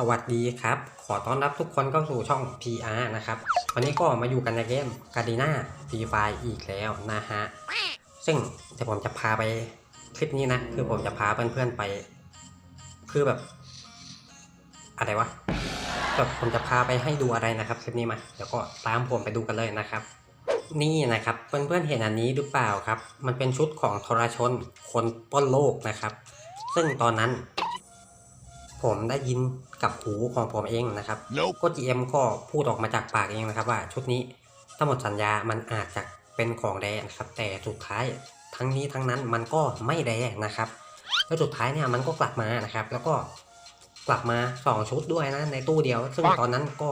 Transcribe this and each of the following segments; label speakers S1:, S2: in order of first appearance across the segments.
S1: สวัสดีครับ ขอต้อนรับทุกคนเข้าสู่ช่อง PR นะครับ วันนี้ก็มาอยู่กันในเกมกาดีนาฟรีไฟอีกแล้วนะฮะ ซึ่งเดี๋ยวผมจะพาไปคลิปนี้นะ คือผมจะพาเพื่อนๆไป คือแบบ อะไรวะแบบผมจะพาไปให้ดูอะไรนะครับคลิปนี้มา เดี๋ยวก็ตามผมไปดูกันเลยนะครับ นี่นะครับเพื่อนๆเห็นอันนี้หรือเปล่าครับ มันเป็นชุดของทรชนคนป้นโลกนะครับ ซึ่งตอนนั้น ผมได้ยินกับหูของผมเองนะครับ
S2: Nope.
S1: ก็ GM ก็พูดออกมาจากปากเองนะครับว่าชุดนี้ถ้าหมดสัญญามันอาจจะเป็นของแดนะครับ แต่สุดท้ายทั้งนี้ทั้งนั้นมันก็ไม่แดนะครับ แล้วสุดท้ายเนี่ยมันก็กลับมานะครับ แล้วก็กลับมาสองชุดด้วยนะในตู้เดียว ซึ่งตอนนั้นก็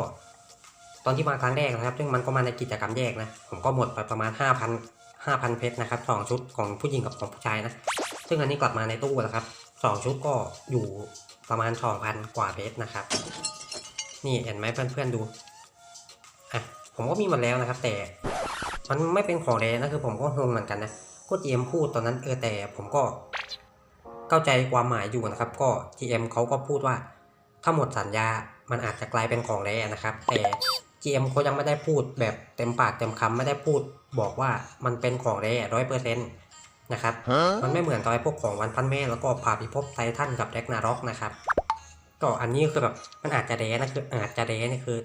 S1: ตอนที่มาครั้งแรกนะครับ ซึ่งมันก็มาในกิจกรรมแยกนะ ผมก็หมดไปประมาณ 5,000 5,000 เพชรนะครับสองชุดของผู้หญิงกับของผู้ชายนะ ซึ่งอันนี้กลับมาในตู้แล้วครับสองชุดก็อยู่ ประมาณ 2,000 กว่าเพชรนะครับ นี่เห็นไหมเพื่อนๆดู อะ ผมก็มีหมดแล้วนะครับ แต่มันไม่เป็นของแดนะคือผมก็งงเหมือนกันนะก็ GM พูดตอนนั้นเออแต่ผมก็เข้าใจความหมายอยู่นะครับ ก็ GM เขาก็พูดว่าถ้าหมดสัญญา มันอาจจะกลายเป็นของแดนะครับ แต่ GM เขายังไม่ได้พูดแบบเต็มปากเต็มคำไม่ได้พูด บอกว่ามันเป็นของแดร้อยเปอร์เซ็นต์ นะครับ มัน
S2: Huh?
S1: ไม่เหมือนกับไอ้พวกของวันพันแม่แล้วก็พาพิภพไททันกับแร็กนาร็อกนะครับ ก็อันนี้คือแบบมันอาจจะเดนะคืออาจจะเดนี่คือ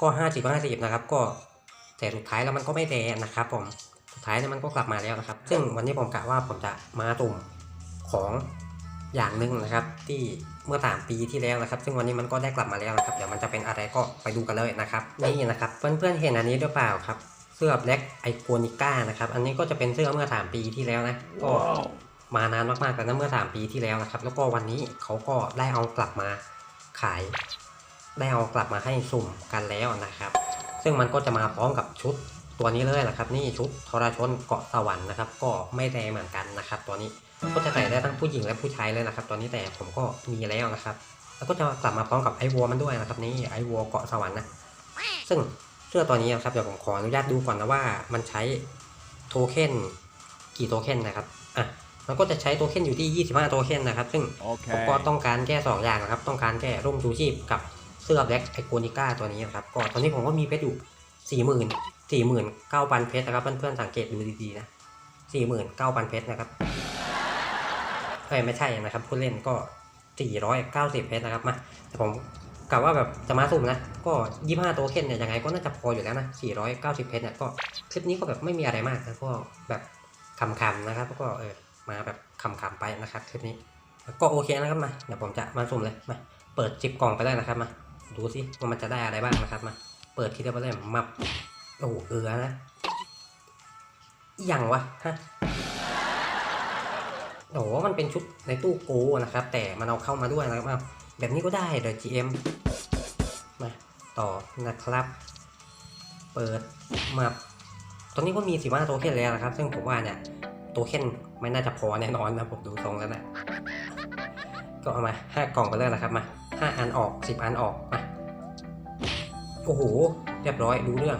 S1: ก็ห้าสิบห้าสิบนะครับ ก็แต่สุดท้ายแล้วมันก็ไม่เดนะครับ ผม สุดท้ายเนี่ยมันก็กลับมาแล้วนะครับ ซึ่งวันนี้ผมกะว่าผมจะมาตุ่มของอย่างหนึ่งนะครับ ที่เมื่อสามปีที่แล้วนะครับ ซึ่งวันนี้มันก็ได้กลับมาแล้วนะครับ เดี๋ยวมันจะเป็นอะไรก็ไปดูกันเลยนะครับ นี่นะครับ เพื่อนๆเห็นอันนี้หรือเปล่าครับ เสื้อแบล็กไอโคนิก้านะครับ อันนี้ก็จะเป็นเสื้อเมื่อสามปีที่แล้วนะ ก็
S2: Wow.
S1: มานานมากๆแต่นั้นเมื่อ3ปีที่แล้วนะครับ แล้วก็วันนี้เขาก็ได้เอากลับมาขาย ได้เอากลับมาให้สุ่มกันแล้วนะครับ ซึ่งมันก็จะมาพร้อมกับชุดตัวนี้เลยนะครับ นี่ชุดทรชนเกาะสวรรค์นะครับ ก็ไม่แรงเหมือนกันนะครับ ตัวนี้ก็จะใส่ได้ทั้งผู้หญิงและผู้ชายเลยนะครับตัวนี้แต่ผมก็มีแล้วนะครับ แล้วก็จะกลับมาพร้อมกับไอวัวมันด้วยนะครับ นี่ไอวัวเกาะสวรรค์นะซึ่ง เสื้อตัวนี้นะครับเดี๋ยวผมขออนุญาตดูก่อนนะว่ามันใช้โทเค็นกี่โทเค็นนะครับอะมันก็จะใช้โทเค็นอยู่ที่ 25 โทเค็นนะครับ ซึ่งผมก็
S2: Okay.
S1: ต้องการแค่2อย่างนะครับ ต้องการแค่ร่มชูชีพกับเสื้อแบล็กไอโกนิก้าตัวนี้นะครับ ก็ตอนนี้ผมก็มีเพชรอยู่ 40,000 49,000เพชรนะครับ เพื่อนๆสังเกตดูดีๆนะ 49,000เพชรนะครับเอ้ยไม่ใช่นะครับผู้เล่นก็ 490 เพชรนะครับมาแต่ผม กะว่าแบบจะมาสุ่มนะ ก็ 25โทเค็นเนี่ยยังไงก็น่าจะพออยู่แล้วนะ 490 เพชรเนี่ยก็คลิปนี้ก็แบบไม่มีอะไรมากนะก็แบบคำๆนะครับแล้วก็เออมาแบบคำๆไปนะครับคลิปนี้ ก็โอเคนะครับมาเดี๋ยวผมจะมาสุ่มเลยมาเปิดจิบกล่องไปเลยนะครับมาดูสิว่ามันจะได้อะไรบ้างนะครับมาเปิดทีเดียวไปเลยมาโอ้โหเกลือนะอย่างวะฮะโอ้มันเป็นชุดในตู้โกนะครับ แต่มันเอาเข้ามาด้วยนะครับอ้า แบบนี้ก็ได้เดี๋ยว GM มาต่อนะครับ เปิดมาตอนนี้ก็มีสิว่าโทเค็นแล้วนะครับ ซึ่งผมว่าเนี่ยโทเค็นไม่น่าจะพอแน่นอนนะผมดูทรงแล้วนะก็เอามาห้ากล่องไปเลยนะครับมาห้าอันออกสิบอันออกมาโอ้โหเรียบร้อยรู้เรื่อง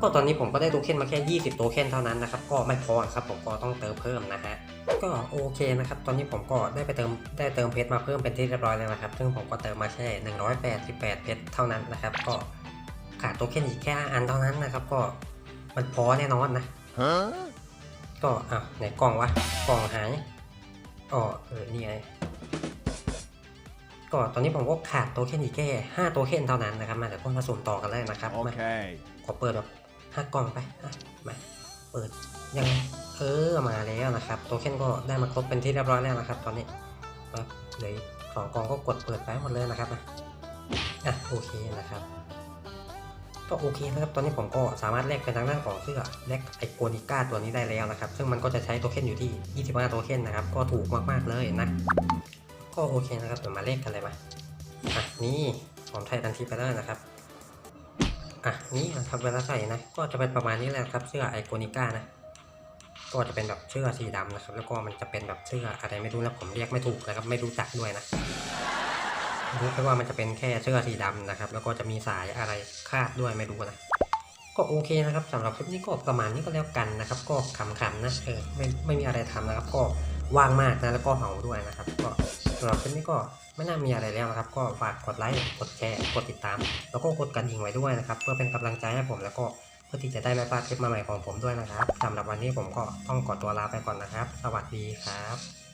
S1: ก็ตอนนี้ผมก็ได้โทเค็นมาแค่ 20 โทเค็นเท่านั้นนะครับ ก็ไม่พอครับผมก็ต้องเติมเพิ่มนะฮะ ก็โอเคนะครับ ตอนนี้ผมก็ได้ไปเติมได้เติมเพชรมาเพิ่มเป็นที่เรียบร้อยแล้วนะครับ ซึ่งผมก็เติมมาแค่ 188 เพชรเท่านั้นนะครับ ก็ขาดโทเค็นอีกแค่5อันเท่านั้นนะครับ ก็มันพอแน่นอนนะ
S2: Huh?
S1: ก็อะไหนกล่องวะ กล่องหายอ๋อเออ นี่ไงก็ตอนนี้ผมก็ขาดโทเค็นอีกแค่ห้าโทเค็นเท่านั้นนะครับ มาเดี๋ยวก็มาสุ่มต่อกันเลยนะครับมา
S2: Okay.
S1: ขอเปิดแบบ ห้ากล่องไปอะมาเปิดยังเออมาแล้วนะครับโทเค็นก็ได้มาครบเป็นที่เรียบร้อยแล้วนะครับ ตอนนี้ครับเหลยสองกล่องก็กดเปิดไปหมดเลยนะครับมาอะโอเคนะครับก็โอเคนะครับ ตอนนี้ผมก็สามารถแลกเป็นทางด้านของเสื้อแลกไอโกนิก้าตัวนี้ได้แล้วนะครับ ซึ่งมันก็จะใช้โทเค็นอยู่ที่ 25 โทเค็นนะครับ ก็ถูกมากๆเลยนะ ก็โอเคนะครับ เดี๋ยวมาเลขกันเลยมาอะนี่ผมใช้ทันทีไปแล้วนะครับ อะนี่นะครับเวลาใส่นะ ก็จะเป็นประมาณนี้แหละครับเสื้อไอโกนิก้านะก็จะเป็นแบบเสื้อสีดำนะครับ แล้วก็มันจะเป็นแบบเสื้ออะไรไม่รู้นะผมเรียกไม่ถูกนะครับไม่รู้จักด้วยนะรู้แค่ว่ามันจะเป็นแค่เสื้อสีดำนะครับ แล้วก็จะมีสายอะไรคาดด้วยไม่รู้นะก็โอเคนะครับสำหรับคลิปนี้ก็ประมาณนี้ก็แล้วกันนะครับ ก็ขำๆนะเออไม่ไม่มีอะไรทำนะครับ ก็ว่างมากนะแล้วก็เหงาด้วยนะครับ ก็สำหรับคลิปนี้ก็ ไม่น่ามีอะไรแล้วนะครับ ก็ฝากกดไลค์ กดแชร์ กดติดตาม แล้วก็กดกระดิ่งไว้ด้วยนะครับ เพื่อเป็นกำลังใจให้ผมแล้วก็เพื่อที่จะได้ไม่พลาดคลิปใหม่ๆของผมด้วยนะครับสำหรับวันนี้ผมก็ต้องขอตัวลาไปก่อนนะครับ สวัสดีครับ